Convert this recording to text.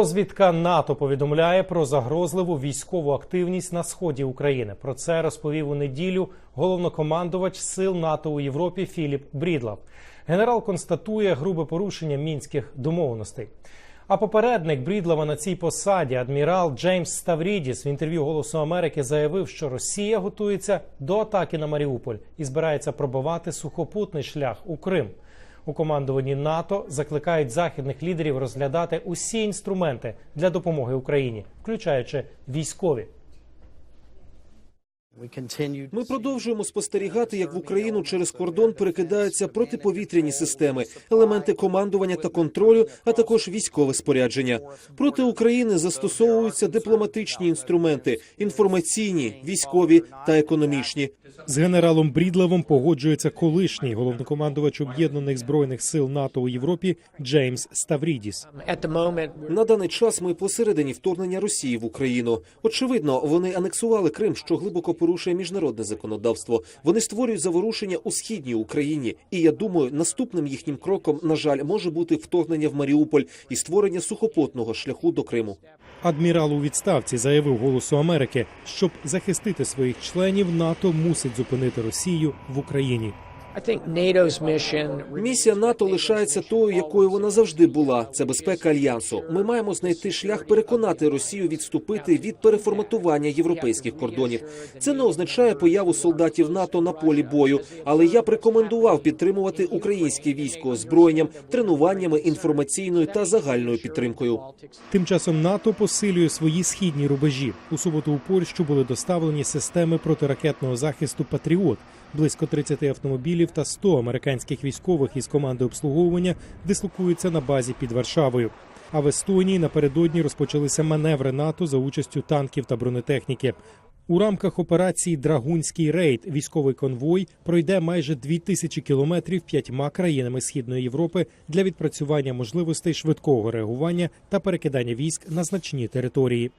Розвідка НАТО повідомляє про загрозливу військову активність на сході України. Про це розповів у неділю головнокомандувач сил НАТО у Європі Філіп Брідлав. Генерал констатує грубе порушення мінських домовленостей. А попередник Брідлава на цій посаді, адмірал Джеймс Ставрідіс, в інтерв'ю Голосу Америки заявив, що Росія готується до атаки на Маріуполь і збирається пробивати сухопутний шлях у Крим. У командуванні НАТО закликають західних лідерів розглядати усі інструменти для допомоги Україні, включаючи військові. Ми продовжуємо спостерігати, як в Україну через кордон перекидаються протиповітряні системи, елементи командування та контролю, а також військове спорядження. Проти України застосовуються дипломатичні інструменти: інформаційні, військові та економічні. З генералом Брідлавом погоджується колишній головнокомандувач об'єднаних збройних сил НАТО у Європі Джеймс Ставрідіс. At На даний час ми посередині вторгнення Росії в Україну. Очевидно, вони анексували Крим, що глибоко порушує міжнародне законодавство. Вони створюють заворушення у східній Україні. І я думаю, наступним їхнім кроком, на жаль, може бути вторгнення в Маріуполь і створення сухопутного шляху до Криму. Адмірал у відставці заявив голосу Америки, щоб захистити своїх членів, НАТО мусить зупинити Росію в Україні. I think NATO's mission Місія НАТО лишається тою, якою вона завжди була. Це безпека альянсу. Ми маємо знайти шлях переконати Росію відступити від переформатування європейських кордонів. Це не означає появу солдатів НАТО на полі бою, але я б рекомендував підтримувати українське військо озброєнням, тренуваннями, інформаційною та загальною підтримкою. Тим часом НАТО посилює свої східні рубежі. У суботу у Польщу були доставлені системи протиракетного захисту Патріот. Близько 30 автомобілів та 100 американських військових із команди обслуговування дислокуються на базі під Варшавою. А в Естонії напередодні розпочалися маневри НАТО за участю танків та бронетехніки. У рамках операції Драгунський рейд військовий конвой пройде майже 2000 кілометрів п'ятьма країнами Східної Європи для відпрацювання можливостей швидкого реагування та перекидання військ на значні території.